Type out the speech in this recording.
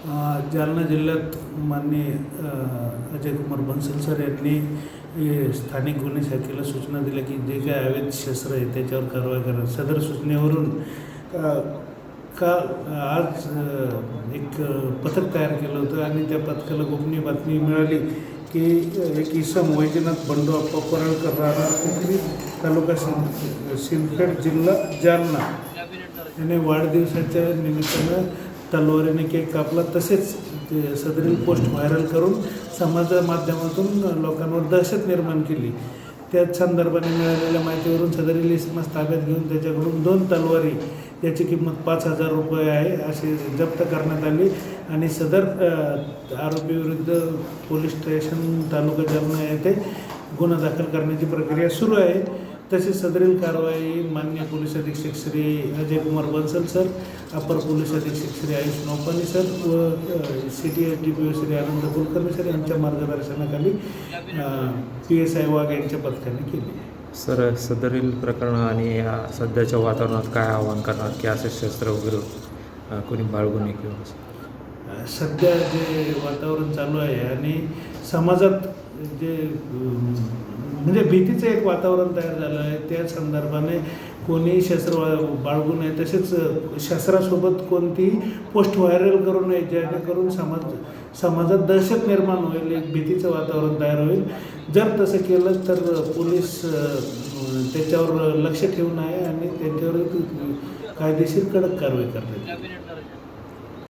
जालना जिल्ह्यात माननीय अजय अजयकुमार बन्सल सर यांनी स्थानिक गुन्हे शाखेला सूचना दिल्या की जे काय अवैध शस्त्र आहे त्याच्यावर कारवाई करा. सदर सूचनेवरून का आज एक पथक तयार केलं होतं आणि त्या पथकाला गोपनीय बातमी मिळाली की एक इसम वैजनाथ बंडू अप्पा परळकर राहणार कोकणी तालुका सिं सिंदखेड जिल्हा जालना. याने वाढदिवसाच्या निमित्तानं तलवारीने केक कापला तसेच ते सदरील पोस्ट व्हायरल करून समाज माध्यमातून लोकांवर दहशत निर्माण केली. त्याच संदर्भाने मिळालेल्या माहितीवरून सदरील इसमास ताब्यात घेऊन त्याच्याकडून दोन तलवारी याची किंमत पाच हजार रुपये आहे अशी जप्त करण्यात आली. आणि सदर आरोपीविरुद्ध पोलीस स्टेशन तालुका जालना येथे गुन्हा दाखल करण्याची प्रक्रिया सुरू आहे. तसेच सदरील कारवाई मान्य पोलीस अधीक्षक श्री अजय कुमार बन्सल सर अपर पोलीस अधीक्षक श्री आयुष नौपानी सर व city S D P O Shri Anand Kulkarni sir यांच्या मार्गदर्शनाखाली पी एस आय वाघ यांच्या पथकाने केली सर सदरील प्रकरण आणि या सध्याच्या वातावरणात काय आव्हान करणार की असे शस्त्र वगैरे कोणी बाळगू नये किंवा? सध्या जे वातावरण चालू आहे आणि समाजात जे म्हणजे भीतीचं एक वातावरण तयार झालं आहे. त्या संदर्भाने कोणी शस्त्र बाळगू नये तसेच शस्त्रासोबत कोणतीही पोस्ट व्हायरल करू नये जेणेकरून समाज समाजात दहशत निर्माण होईल एक भीतीचं वातावरण तयार होईल. जर तसं केलं तर पोलीस त्याच्यावर लक्ष ठेवून आहे आणि त्यांच्यावर कायदेशीर कडक कारवाई करतात.